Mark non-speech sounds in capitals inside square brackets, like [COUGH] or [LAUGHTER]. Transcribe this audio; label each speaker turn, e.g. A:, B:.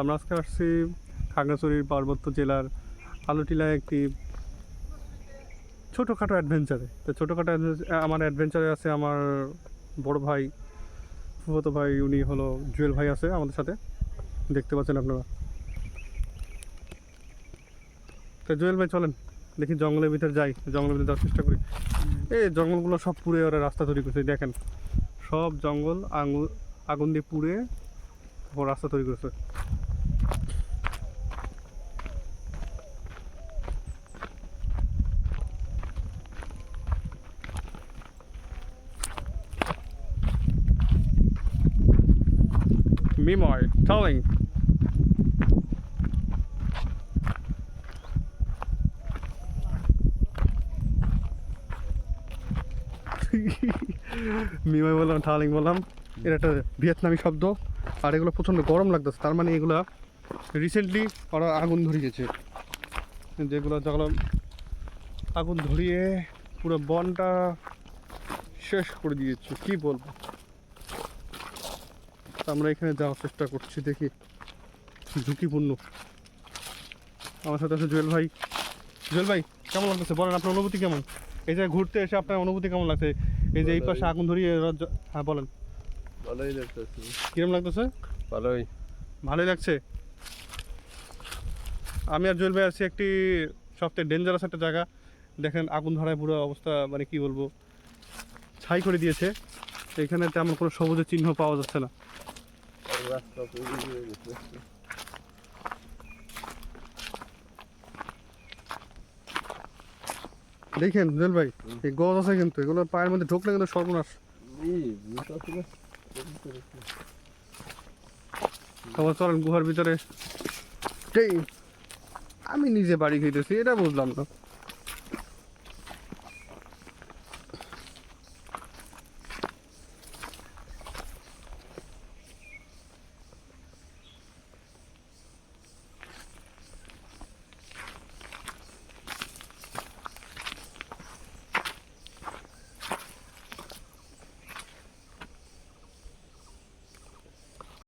A: আমরা আজকে আসছি খাগড়াছড়ির পার্বত্য জেলার আলুটিলায় একটি ছোটোখাটো অ্যাডভেঞ্চারে তো ছোটোখাটো আমার অ্যাডভেঞ্চারে আছে আমার বড় ভাই, ফুফতো ভাই, উনি হলো জুয়েল ভাই আছে আমাদের সাথে। দেখতে পাচ্ছেন আপনারা। তো জুয়েল ভাই, চলেন, দেখি জঙ্গলের ভিতরে যাই, জঙ্গলের ভিতরে যাওয়ার চেষ্টা করি। এই জঙ্গলগুলো সব পুড়ে ওরা রাস্তা তৈরি করছে, দেখেন। সব জঙ্গল, আঙুল, আগুন দিয়ে পুড়ে তারপর রাস্তা তৈরি করেছে Mimoy, telling. [LAUGHS] মিমাই বললাম ঠালিং বললাম। এটা একটা ভিয়েতনামি শব্দ। আর এগুলো প্রচণ্ড গরম লাগতেছে। তার মানে এগুলো রিসেন্টলি ওরা আগুন ধরিয়েছে যেগুলো যেগুলো আগুন ধরিয়ে পুরো বনটা শেষ করে দিয়েছে কি বলব? আমরা এখানে যাওয়ার চেষ্টা করছি দেখি ঝুঁকিপূর্ণ। আমার সাথে আছে জুয়েল ভাই। জুয়েল ভাই কেমন লাগতেছে? বলেন আপনার অনুভূতি কেমন? এই যে ঘুরতে এসে আপনার অনুভূতি কেমন লাগছে? এই যে এই পাশে আগুন ধরিয়ে হ্যাঁ বলেন।
B: ভালোই লাগতেছে।
A: কিরম লাগতেছে?
B: ভালোই।
A: ভালোই লাগছে? আমি আর জুয়েল ভাই আছি একটি সবথেকে ডেঞ্জারাস একটা জায়গা। দেখেন আগুন ধরায় পুরো অবস্থা মানে কি বলব ছাই করে দিয়েছে। এখানে তেমন কোনো সবুজের চিহ্ন পাওয়া যাচ্ছে না। দেখেন জুয়েল ভাই এই গজ আছে কিন্তু এগুলো পায়ের মধ্যে ঢুকলে কিন্তু সর্বনাশ। আবার চলেন গুহার ভিতরে। আমি নিজে বাড়ি খাইতেছি এটা বুঝলাম না।